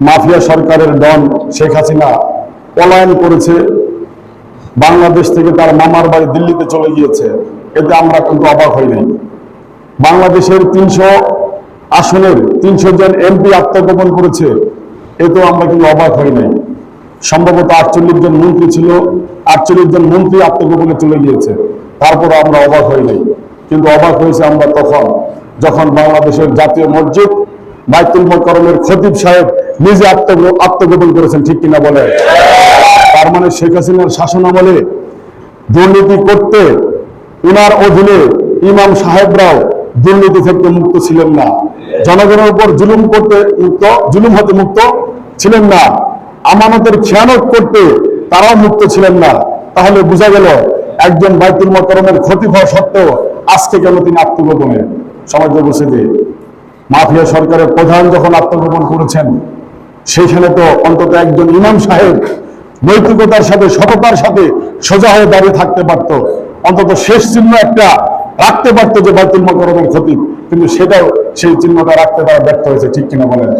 Mafia সরকারের ডন শেখ হাসিনা পলায়ন করেছে। বাংলাদেশ থেকে তার মামার বাড়ি দিল্লিতে চলে গিয়েছে। এতে আমরা কিন্তু অবাক হই নাই। বাংলাদেশের তিনশো আসনের তিনশো জন এমপি আত্মগোপন করেছে। এতেও আমরা কিন্তু অবাক হই নাই। সম্ভবত আটচল্লিশ জন মন্ত্রী ছিল, আটচল্লিশ জন মন্ত্রী আত্মগোপনে চলে গিয়েছে। তারপর আমরা অবাক হই নাই। কিন্তু অবাক হয়েছে আমরা তখন, যখন বাংলাদেশের জাতীয় মসজিদ বাইতুল মোকরমের খতিব সাহেব নিজে আত্মগোপন করেছেন, ঠিক কিনা বলে? তার মানে শেখ হাসিনার শাসন আমলে দুর্নীতি করতে উনার অধীনে ইমাম সাহেবরাও দুর্নীতি থেকে মুক্ত ছিলেন না। জনগণের উপর জুলুম করতে মুক্ত, জুলুম হতে মুক্ত ছিলেন না। আমানতের খেয়ানত করতে তারাও মুক্ত ছিলেন না। তাহলে বোঝা গেল একজন বাইতুল মকরমের ক্ষতি হওয়া সত্ত্বেও আজকে কেন তিনি আত্মগোপনে? সমাজে দিয়ে মাফিয়া সরকারের প্রধান যখন আত্মগোপন করেছেন সেইখানে তো অন্তত একজন ইমাম সাহেব নৈতিকতার সাথে, সততার সাথে সোজা হয়ে দাঁড়িয়ে থাকতে পারত। অন্তত শেষ চিহ্ন একটা রাখতে পারতো যে বাইতুল মকরমের ক্ষতি কিন্তু সেটাও সেই চিহ্নটা রাখতে তারা ব্যর্থ হয়েছে, ঠিক কিনা বলেন?